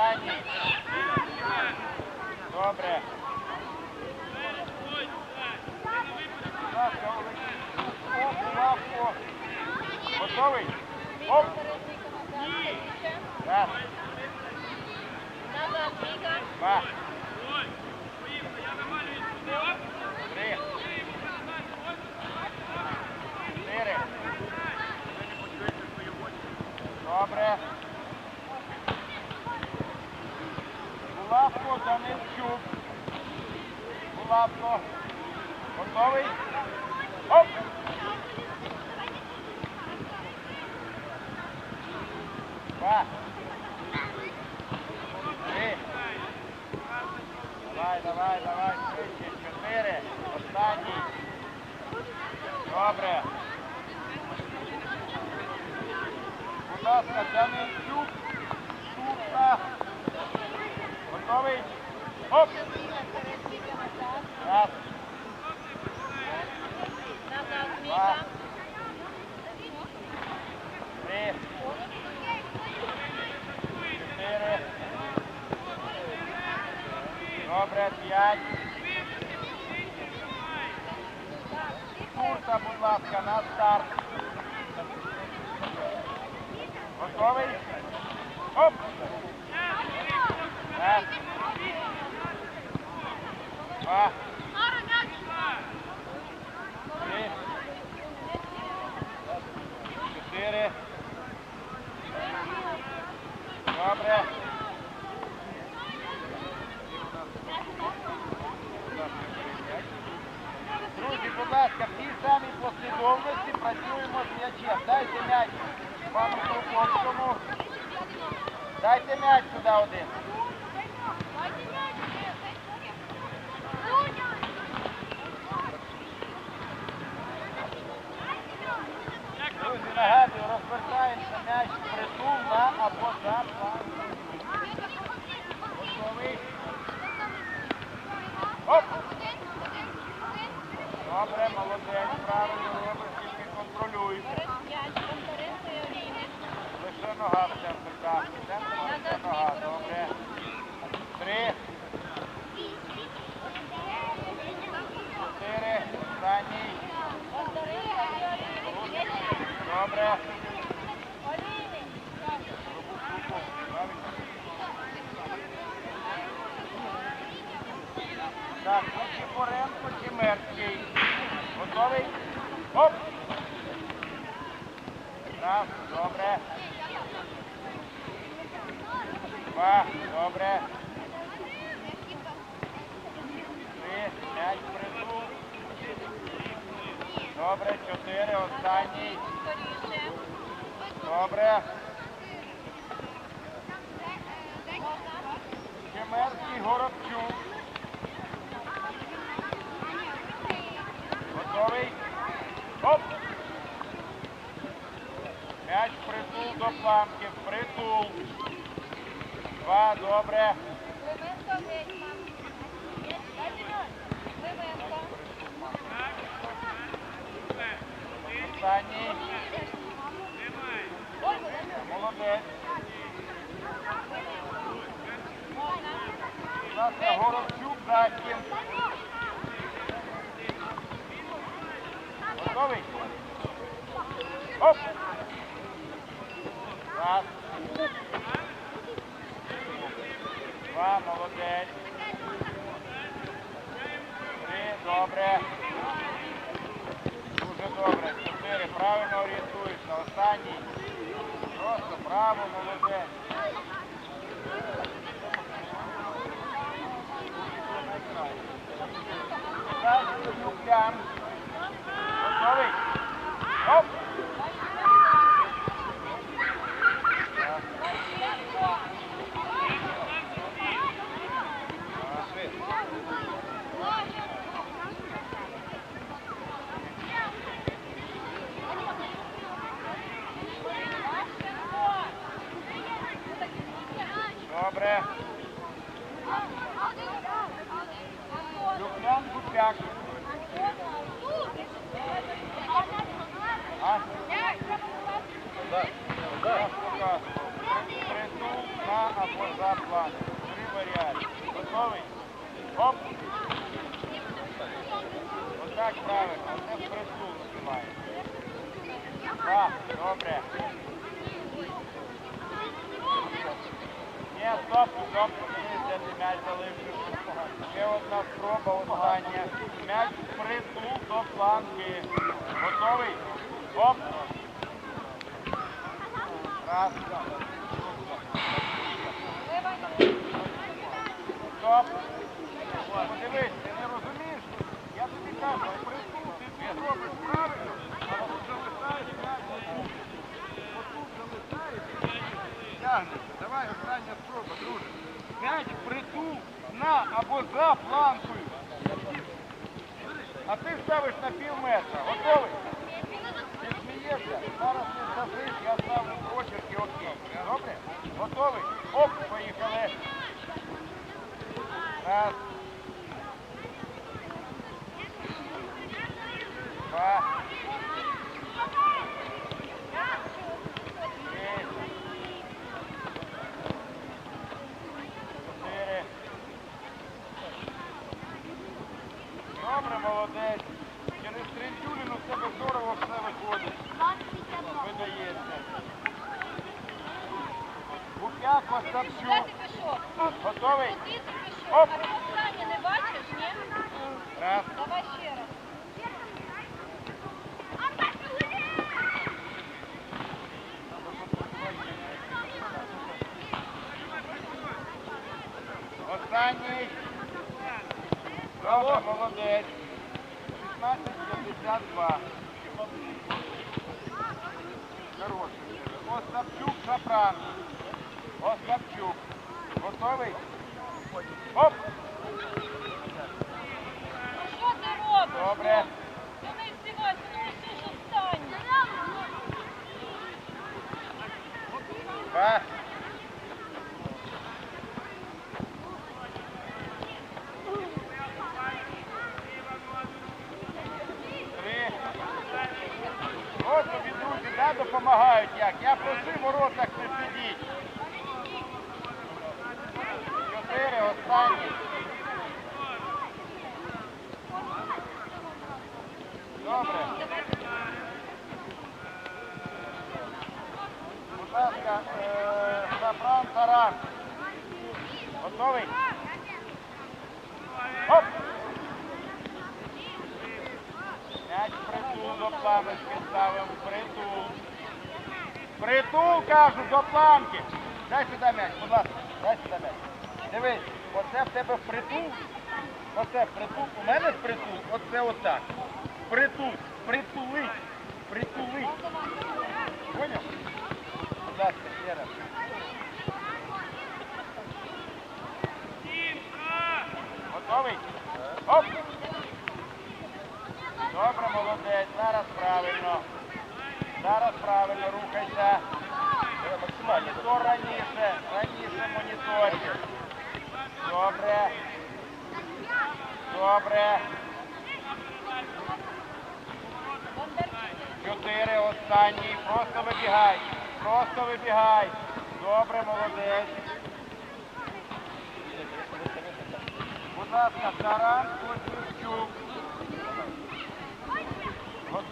Останній. Добре. Готовий? Оп. Раз. Три. Чотири. Добре. Булавко, Данильчук. Булавко. Готовий? Оп! Два. Три. Давай, давай, давай, швидше. Чотири. Останній. Добре. Будь ласка, Данильчук. Шурка. Готовий? Оп! Раз, два, три, чотири. Добре, п'ять. Турка, будь ласка, на старт. Готовий? Оп! Раз. Добре. Друзі, будь ласка, в послідовності працюємо з. Дайте м'яч. Дайте м'яч сюди один. Друзі, нагадую, розвертається м'яч притул на або за флангом. Готовий? Оп! Добре, молодець, правильно робиш, тільки контролюй. М'яч, конкуренція рівень. Лише нога в центр, так. В центр лише нога, добре. Три. Чотири. Останній. Конкуренція рівень. Добре. Олійник. Руку, руку. Правильно. Так, ну Чіпоренко чи Мерський. Готовий? Оп! Раз, добре. Два, добре. Три, п'ять, притул. Добре, чотири, останній. Добре. Чемерський Горобчук. Готовий? Оп! М'яч планки. Притул. Два, добре. Клименко. Молодець. Ласка, Горобчук, Гаткін. Готовий? Оп! Раз. Два, молодець. Три, добре. Дуже добре. Чотири, правильно орієнтуєшся. Останній. Просто право, молодець. Готовий? Оп! Добре. Юклян Гупляк. А? Притул. Три варіанти. Готовий? Оп! Отак правильно, це впритул називається. Так, добре. Стоп, дивіться, ти м'яч залишив. Ще одна спроба, остання. М'яч притул до планки. Готовий? Оп! Раз. Стоп. Подивись, ти не розумієш? Я тобі кажу, притул, ти все робиш правильно, але Тягнешся. Давай остання спроба, друже. М'яч притул на або за планкою. А ти ставиш на пів метра. Готовий? Ти смієшся? Зараз не скажиш, я ставлю прочерки окей. Добре? Готовий? Оп, поїхали. Раз. Гуп'як Де Остапчук. ти пішов? Готовий? Куди ти пішов? Оп. А розписання не бачиш, ні? Раз. Давай ще раз. Останній. Добре, молодець. 16.52. Хороший. Остапчук Шапран. Остапчук. Готовий? Оп! Ну що ти робиш? Добре. Не здівайся, ну ж останнє. Два. Три. Ось тобі, друзі, да, допомагають як. Я просив у ротах не сидіть. Чотири, останні. Добре. Будь ласка, е, Шафран Таран. Готовий? Оп! М'яч притул до планочки ставимо. Притул. Притул, кажу, до планки. Дай сюди м'яч, будь ласка, дай сюди м'яч. Дивись, оце в тебе впритул. Оце впритул. У мене впритул. Оце отак. Притул. Притулить. Притулить. Поняв? Будь ласка, ще раз. Готовий? Оп! Добре, молодець. Зараз правильно. Зараз правильно рухайся. Монітор раніше. Раніше моніторі. Добре. Добре. Чотири останній. Просто вибігай. Просто вибігай. Добре, молодець. Ласка, Таран Костюк.